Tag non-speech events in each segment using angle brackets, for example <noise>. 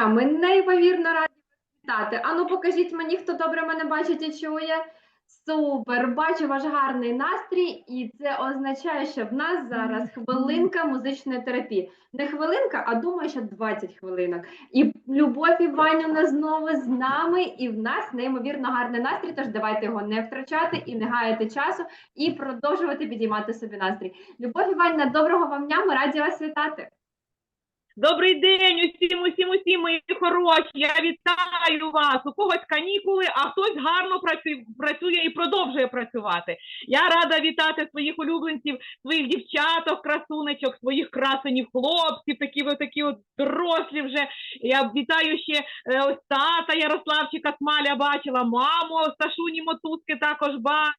дня! Ми неймовірно раді вас вітати. Ану, покажіть мені, хто добре мене бачить і чує. Супер! Бачу ваш гарний настрій, і це означає, що в нас зараз хвилинка музичної терапії. Не хвилинка, а думаю, що 20 хвилинок. І Любов Іванівна знову з нами, і в нас неймовірно гарний настрій. Тож давайте його не втрачати і не гаяти часу, і продовжувати підіймати собі настрій. Любов Іванівна, доброго вам дня! Ми раді вас вітати. Добрий день усім, усім, усім, мої хороші. Я вітаю вас. У когось канікули, а хтось гарно працює, і продовжує працювати. Я рада вітати своїх улюбленців, своїх дівчаток, красунечок, своїх красенів, хлопців, такі ви такі от дорослі вже. Я вітаю ще е, ось тата Ярославчика Смаля бачила, маму Сашуні Мотузки також бачила.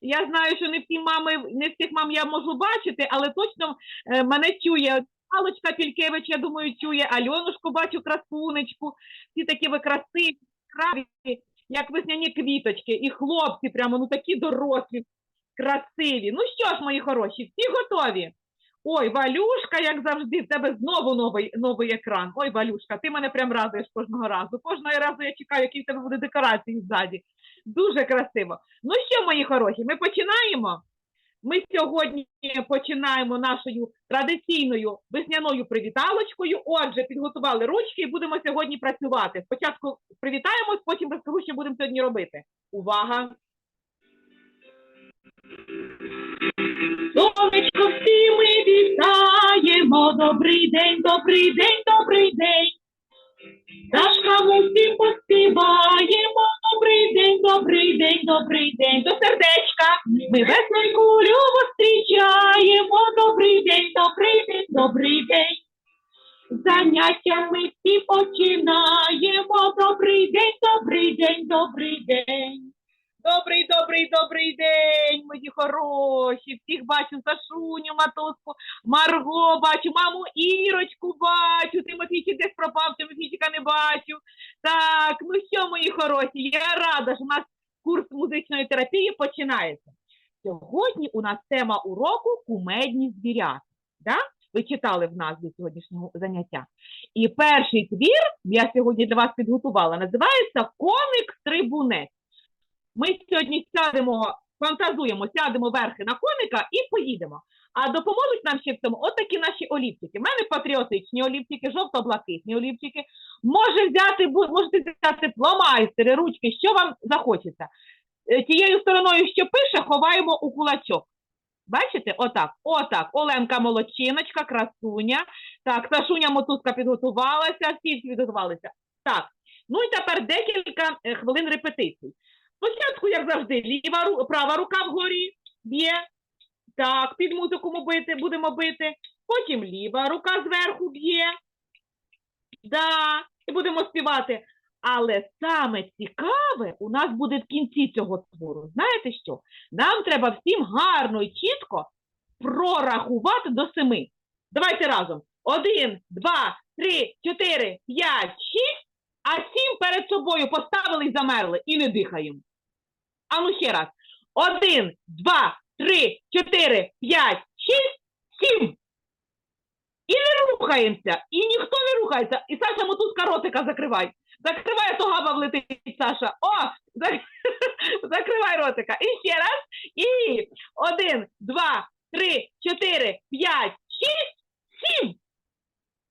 Я знаю, що не всі мами, не всіх мам я можу бачити, але точно е, мене чує Алочка Пількевич, я думаю, чує, Альонушку бачу красунечку, всі такі ви красиві, яскраві, як весняні квіточки, і хлопці прямо, ну такі дорослі, красиві. Ну що ж, мої хороші, всі готові? Ой, Валюшка, як завжди, в тебе знову новий, новий екран. Ой, Валюшка, ти мене прям радуєш кожного разу. Кожного разу я чекаю, які в тебе буде декорації ззаді. Дуже красиво. Ну що, мої хороші, ми починаємо? Ми сьогодні починаємо нашою традиційною весняною привіталочкою. Отже, підготували ручки і будемо сьогодні працювати. Спочатку привітаємось, потім розкажу, що будемо сьогодні робити. Увага! Сонечко, всі ми вітаємо. Добрий день, добрий день, добрий день. Пташкам усім поспіваємо. Добрий день, добрий день, добрий день. До сердечка. Ми кумедні звірята. Да? Ви читали в назві сьогоднішнього заняття. І перший твір я сьогодні для вас підготувала, називається Коник-стрибунець. Ми сьогодні сядемо, фантазуємо, сядемо верхи на коника і поїдемо. А допоможуть нам ще в цьому от такі наші олівчики. У мене патріотичні олівчики, жовто-блакитні олівчики. Може взяти, можете взяти фломайстери, ручки, що вам захочеться. Е, Тією стороною, що пише, ховаємо у кулачок. Бачите? Отак, отак. Оленка молодчиночка, красуня. Так, Сашуня мотузка підготувалася, всі підготувалися. Так. Ну і тепер декілька е, хвилин репетицій. Спочатку, як завжди, ліва права рука вгорі б'є. Так, під музику ми бити, будемо бити. Потім ліва рука зверху б'є. Да, і будемо співати. Але саме цікаве у нас буде в кінці цього твору. Знаєте що? Нам треба всім гарно і чітко прорахувати до семи. Давайте разом. Один, два, три, чотири, п'ять, шість, а сім перед собою поставили і замерли і не дихаємо. А ну ще раз. Один, два, три, чотири, п'ять, шість, сім. І не рухаємося, і ніхто не рухається. І Саша мотузка ротика закривай. Закривай, а то габа влетить, Саша. О, зак- <laughs> закривай ротика. І ще раз. І один, два, три, чотири, п'ять, шість, сім.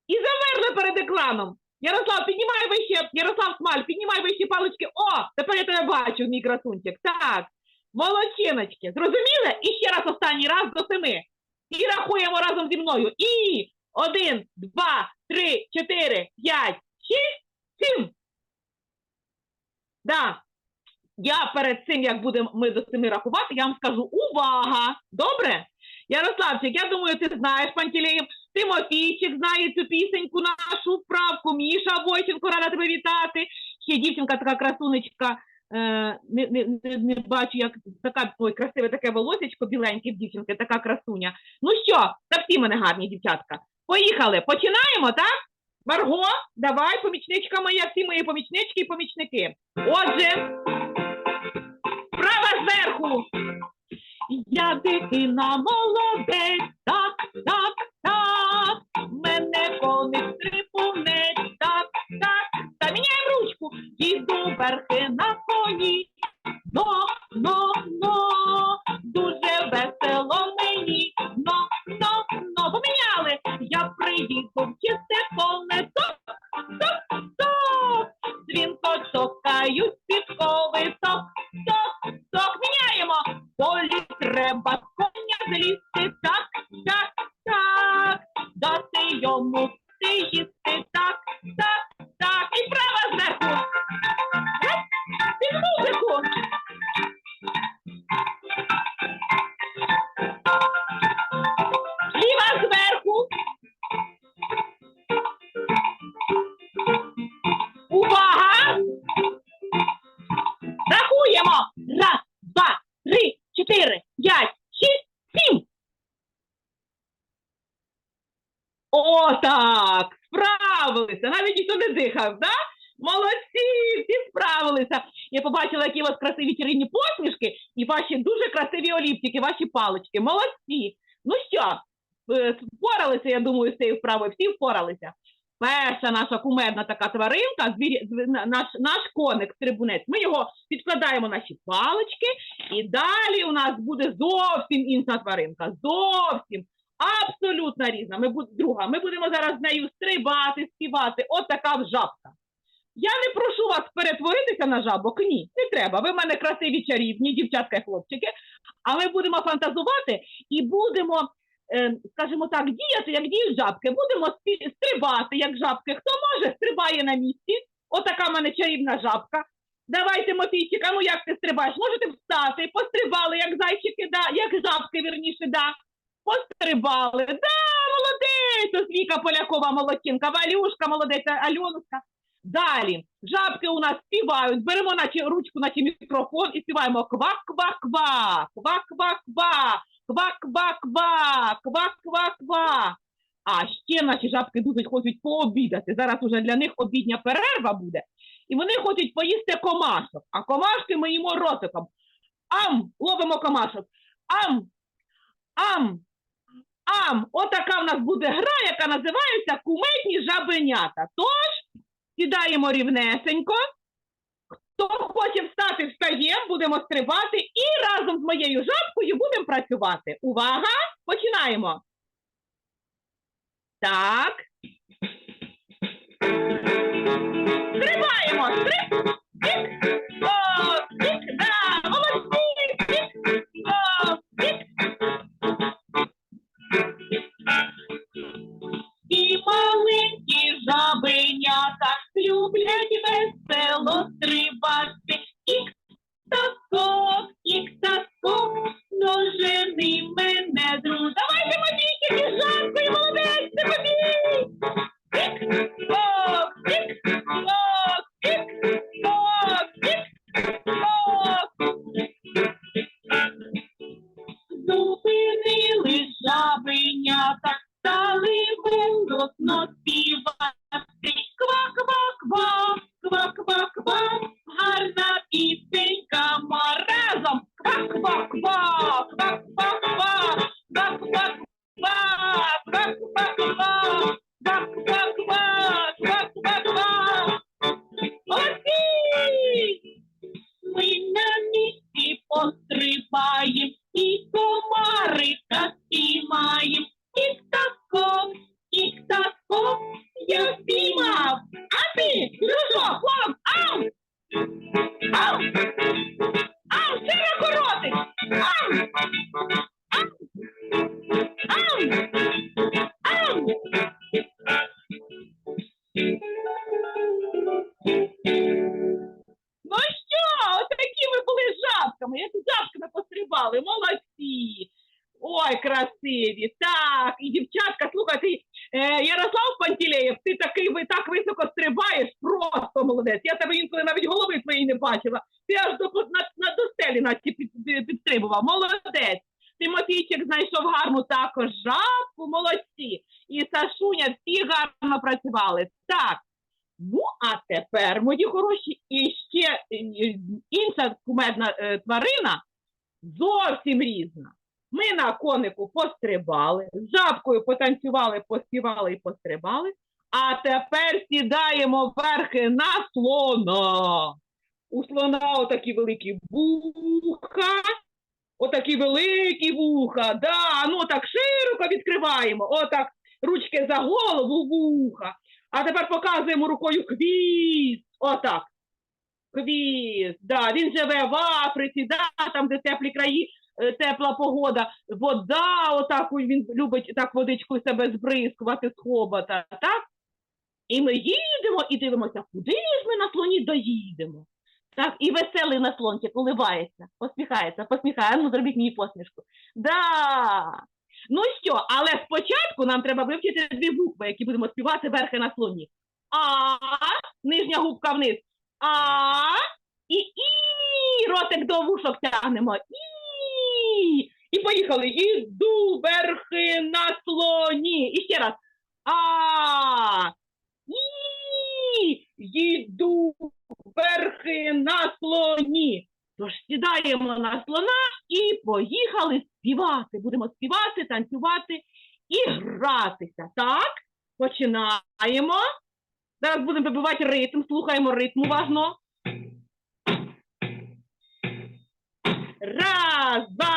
І замерли перед екраном. Ярослав, піднімай вище, Ярослав Смаль, піднімай вище палички. О, тепер я тебе бачу, мій красунчик. Так, молодчиночки. Зрозуміли? І ще раз останній раз до семи. І рахуємо разом зі мною. І один, два, три, чотири, п'ять, шість, сім. Да. Я перед цим, як будемо ми до семи рахувати, я вам скажу увага! Добре? Ярославчик, я думаю, ти знаєш Пантелеєв. Тимофійчик знає цю пісеньку, нашу вправку. Міша Войченко, рада тебе вітати. Ще дівчинка така красунечка. Е, не, не, не, не бачу, як така ой, красиве таке волосечко біленьке в дівчинки, така красуня. Ну що, та всі мене гарні дівчатка. Поїхали. Починаємо, так? Марго, давай, помічничка моя, всі мої помічнички і помічники. Отже, права зверху. Я дитина молодець, так, так, так. Мене коник трипунець, так, так. Та міняємо ручку. Їду верхи на коні. До yo muktiyip впоралися, я думаю, з цією вправою. Всі впоралися. Перша наша кумедна така тваринка, наш, наш коник, трибунець. Ми його підкладаємо наші палички, і далі у нас буде зовсім інша тваринка. Зовсім абсолютно різна. Ми друга. Ми будемо зараз з нею стрибати, співати. От така жабка. Я не прошу вас перетворитися на жабок. Ні, не треба. Ви в мене красиві чарівні, дівчатка і хлопчики. А ми будемо фантазувати і будемо, е, скажімо так, діяти, як діють жабки. Будемо стрибати, як жабки. Хто може, стрибає на місці. Отака в мене чарівна жабка. Давайте, Матійчик, а ну як ти стрибаєш? Можете встати, пострибали, як зайчики, да, як жабки, вірніше, да. Пострибали. Да, молодець! Ось Віка Полякова молодчинка, Валюшка молодець, Альонушка. Далі. Жабки у нас співають. Беремо наче ручку, наче мікрофон і співаємо ква-ква-ква, ква-ква-ква, ква-ква-ква, ква-ква-ква. А ще наші жабки дуже хочуть пообідати. Зараз уже для них обідня перерва буде. І вони хочуть поїсти комашок. А комашки ми їмо ротиком. Ам! Ловимо комашок. Ам! Ам! Ам! Отака в нас буде гра, яка називається Куметні жабенята. Тож сідаємо рівнесенько. Хто хоче встати, встає, будемо стрибати і разом з моєю жабкою будемо працювати. Увага! Починаємо. Так. Стрибаємо. Стриб. Зупинили жабенята, стали голосно Gracias. Тварина зовсім різна. Ми на конику пострибали, з жабкою потанцювали, поспівали і пострибали, а тепер сідаємо верхи на слона. У слона отакі великі вуха. Отакі великі вуха. Да, ну так широко відкриваємо. Отак ручки за голову вуха. А тепер показуємо рукою хвіст. Отак. Хвіст. Да, він живе в Африці, да, там, де теплі краї, е, тепла погода. Вода, отак він любить так водичку себе збризкувати з хобота, так? І ми їдемо і дивимося, куди ж ми на слоні доїдемо. Так, і веселий на слонці поливається, посміхається, посміхає. Ну, зробіть мені посмішку. Да. Ну що, але спочатку нам треба вивчити дві букви, які будемо співати верхи на слоні. А, нижня губка вниз. А і І. Ротик до вушок тягнемо. І. І поїхали. Іду верхи на слоні. І ще раз. А. І. Їду верхи на слоні. Тож сідаємо на слона і поїхали співати. Будемо співати, танцювати і гратися. Так? Починаємо. Зараз будемо вибивати ритм, слухаємо ритм уважно. Раз, два,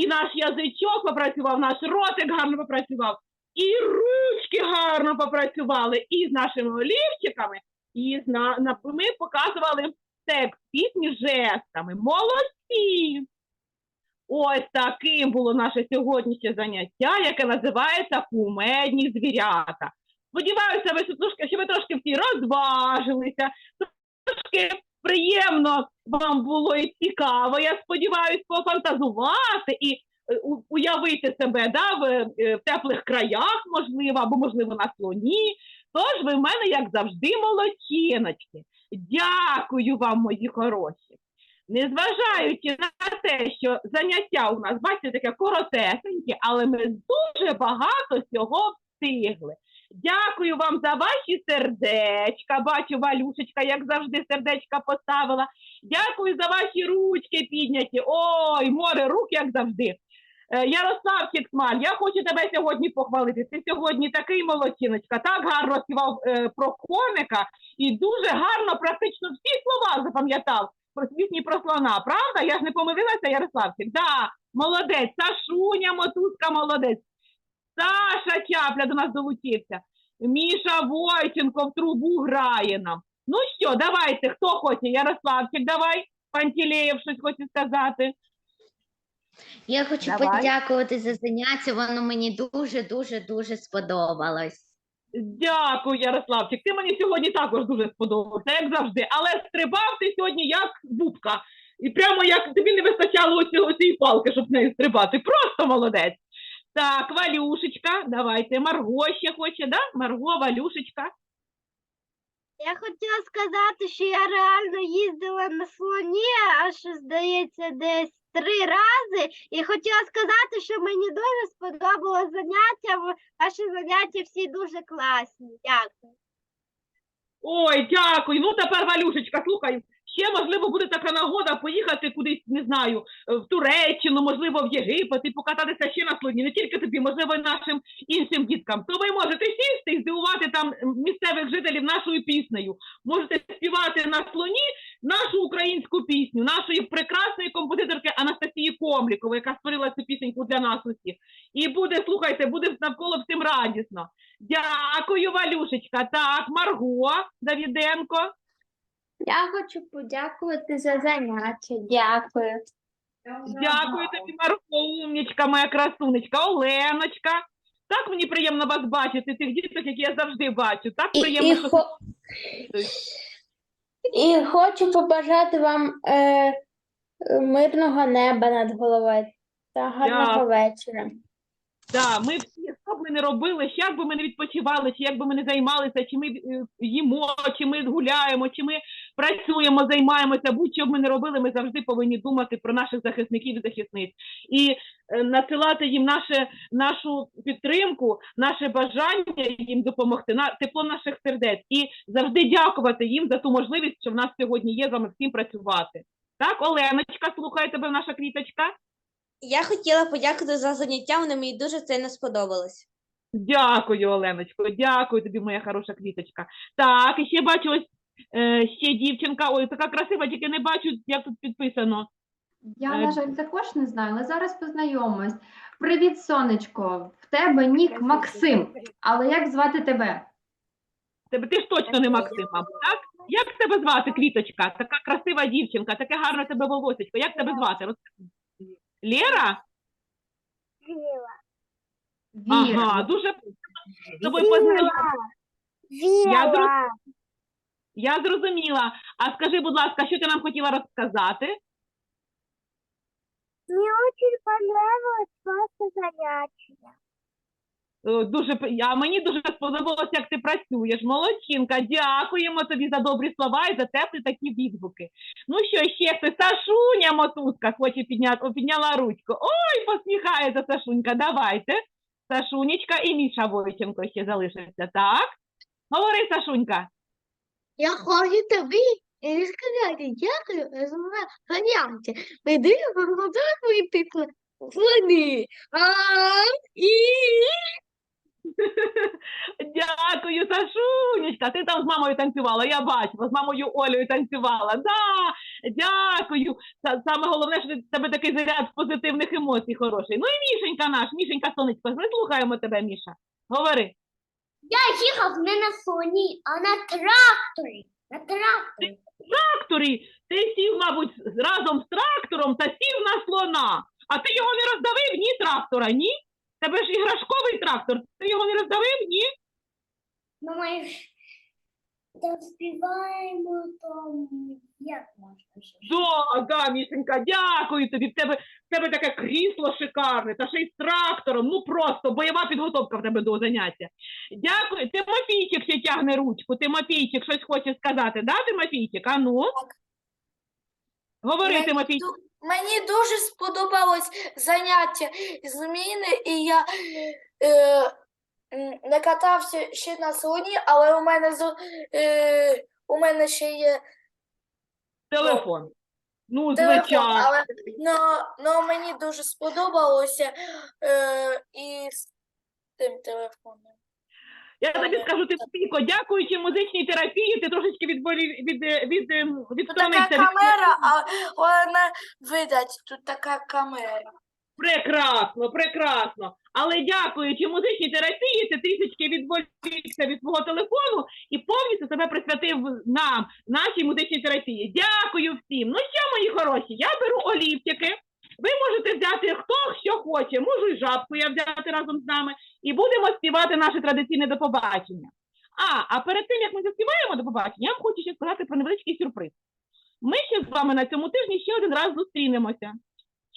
І. Наш язичок попрацював, наш ротик гарно попрацював, і ручки гарно попрацювали, і з нашими олівчиками, і з на, ми показували текст пісні жестами. Молодці! Ось таким було наше сьогоднішнє заняття, яке називається Кумедні звірята. Сподіваюся, ви що ви трошки всі розважилися, трошки приємно вам було і цікаво. Я сподіваюся, пофантазувати і е, уявити себе да, в, е, в теплих краях, можливо, або, можливо, на слоні. Тож ви в мене, як завжди, молодчиночки. Дякую вам, мої хороші. незважаючи на те, що заняття у нас, бачите, таке коротесеньке, але ми дуже багато всього встигли. Дякую вам за ваші сердечка. Бачу, Валюшечка, як завжди, сердечка поставила. Дякую за ваші ручки підняті. Ой, море рук, як завжди. Е, Ярославчик я хочу тебе сьогодні похвалити. Ти сьогодні такий молодчиночка, так гарно співав е, про коника і дуже гарно практично всі слова запам'ятав про світні про слона. Правда? Я ж не помилилася, Ярославчик. Да, молодець. Сашуня Мотузка молодець. Саша Чапля до нас долучився. Міша Войченко в трубу грає нам. Ну що, давайте, хто хоче? Ярославчик, давай. Пантелеєв щось хоче сказати. Я хочу Давай. подякувати за заняття, воно мені дуже, дуже, дуже сподобалось. Дякую, Ярославчик. Ти мені сьогодні також дуже сподобався, як завжди. Але стрибав ти сьогодні як бубка. І прямо як тобі не вистачало оцього цієї палки, щоб нею стрибати. Просто молодець. Так, Валюшечка, давайте. Марго ще хоче, да? Марго, Валюшечка. Я хотіла сказати, що я реально їздила на слоні, аж здається, десь три рази. І хотіла сказати, що мені дуже сподобалось заняття. Ваші заняття всі дуже класні. Дякую. Ой, дякую. Ну тепер, Валюшечка, слухай, ще можливо буде така нагода поїхати кудись, не знаю, е, в Туреччину, можливо, в Єгипет і покататися ще на слоні. Не тільки тобі, можливо, і нашим іншим діткам. То ви можете сісти і здивувати там місцевих жителів нашою піснею. Можете співати на слоні нашу українську пісню, нашої прекрасної композиторки Анастасії Комлікової, яка створила цю пісеньку для нас усіх. І буде, слухайте, буде навколо всім радісно. Дякую, Валюшечка. Так, Марго Давіденко. Я хочу подякувати за заняття. Дякую. Дякую тобі, Марго, умнічка, моя красунечка, Оленочка. Так мені приємно вас бачити, тих діток, які я завжди бачу. Так І, приємно, і, що хо... і хочу побажати вам е, мирного неба над головою та гарного Дякую. вечора. Да, ми всі, що б ми не робили, ще як би ми не відпочивали, чи як би ми не займалися, чи ми е, їмо, чи ми гуляємо, чи ми працюємо, займаємося, будь-що б ми не робили, ми завжди повинні думати про наших захисників і захисниць. І е, надсилати їм наше, нашу підтримку, наше бажання їм допомогти, на тепло наших сердець. І завжди дякувати їм за ту можливість, що в нас сьогодні є з вами всім працювати. Так, Оленочка, слухай тебе, наша квіточка. Я хотіла подякувати за заняття, воно мені дуже сильно сподобалось. Дякую, Оленочко, дякую тобі, моя хороша квіточка. Так, і ще бачу ось е, ще дівчинка. Ой, така красива, тільки не бачу, як тут підписано. Я, Е, на жаль, також не знаю, але зараз познайомимось. Привіт, сонечко. В тебе нік Максим. Але як звати тебе? Тебе ти ж точно не Максим, мабуть, так? Як тебе звати, квіточка? Така красива дівчинка, таке гарне тебе волосечко. Як тебе звати? Розкажи. Лєра? Віра. Ага, дуже з тобою познайомилася. Я, зрозу- я зрозуміла. А скажи, будь ласка, що ти нам хотіла розказати? Мені дуже понравилось ваше заняття. Е, Дуже п- а мені дуже сподобалося, як ти працюєш. Молодчинка, дякуємо тобі за добрі слова і за теплі такі відгуки. Ну що ще хтось? Сашуня мотузка хоче підняти, о, підняла ручку. Ой, посміхається Сашунька. Давайте. Сашунечка і Міша Войченко ще залишився, так? Говори, Сашунька. Я хочу тобі і сказати <laughs> дякую за заняття. Піди покладай мої пікли. Слони. А, і... Дякую, Сашунечка. Ти там з мамою танцювала, я бачила, з мамою Олею танцювала. Да, дякую. Саме головне, що в тебе такий заряд позитивних емоцій хороший. Ну і Мішенька наш, Мішенька сонечко, ми слухаємо тебе, Міша. Говори. Я їхав не на слоні, а на тракторі. На тракторі. Тракторі, ти сів, мабуть, разом з трактором та сів на слона. А ти його не роздавив, ні, трактора, ні? Тебе ж іграшковий трактор. Ти його не роздавив, ні? Ну, ми ж доспіваємо там, як можна ще? Да, да, Мішенька, дякую тобі. В тебе, в тебе таке крісло шикарне, та ще й з трактором. Ну просто бойова підготовка в тебе до заняття. Дякую. Тимофійчик ще тягне ручку. Тимофійчик щось хоче сказати, да, Тимофійчик? А ну? Говори, Мені Тимофій. ду- Мені дуже сподобалось заняття зміни, і я е, не катався ще на слоні, але у мене з- е, у мене ще є Телефон. Ну, телефон, звичайно. але но, но мені дуже сподобалося е, і з тим телефоном. Я тобі скажу, Тимофійко, дякуючи музичній терапії, ти трошечки відволі... від, е, від, ем, Тут така відсторонився від камера, а вона видать, тут така камера. Прекрасно, прекрасно. Але дякуючи музичній терапії, ти трішечки відволікся від свого телефону і повністю себе присвятив нам, нашій музичній терапії. Дякую всім. Ну що, мої хороші, я беру олівчики. Ви можете взяти хто що хоче. Можу і жабку я взяти разом з нами. І будемо співати наше традиційне до побачення. А, а перед тим, як ми заспіваємо до побачення, я вам хочу ще сказати про невеличкий сюрприз. Ми ще з вами на цьому тижні ще один раз зустрінемося.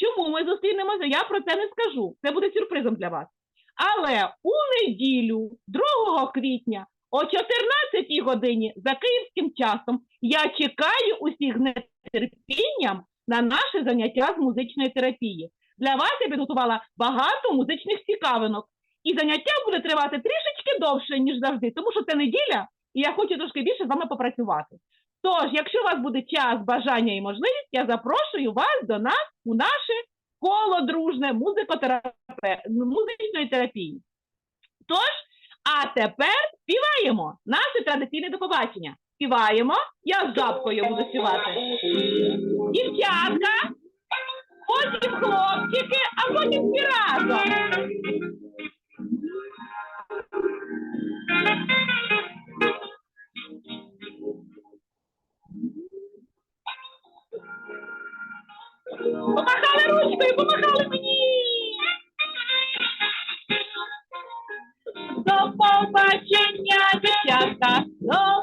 Чому ми зустрінемося, я про це не скажу. Це буде сюрпризом для вас. Але у неділю, 2 квітня, о 14 годині за київським часом, я чекаю усіх нетерпінням на наше заняття з музичної терапії. Для вас я підготувала багато музичних цікавинок. І заняття буде тривати трішечки довше, ніж завжди, тому що це неділя, і я хочу трошки більше з вами попрацювати. Тож, якщо у вас буде час, бажання і можливість, я запрошую вас до нас у наше коло дружне музичної терапії. Тож, а тепер співаємо наше традиційне до побачення. Співаємо, я з жабкою буду співати. Дівчатка, потім хлопчики, а потім всі разом. Помахали ручкою, мені. До побачення, дівчатка, до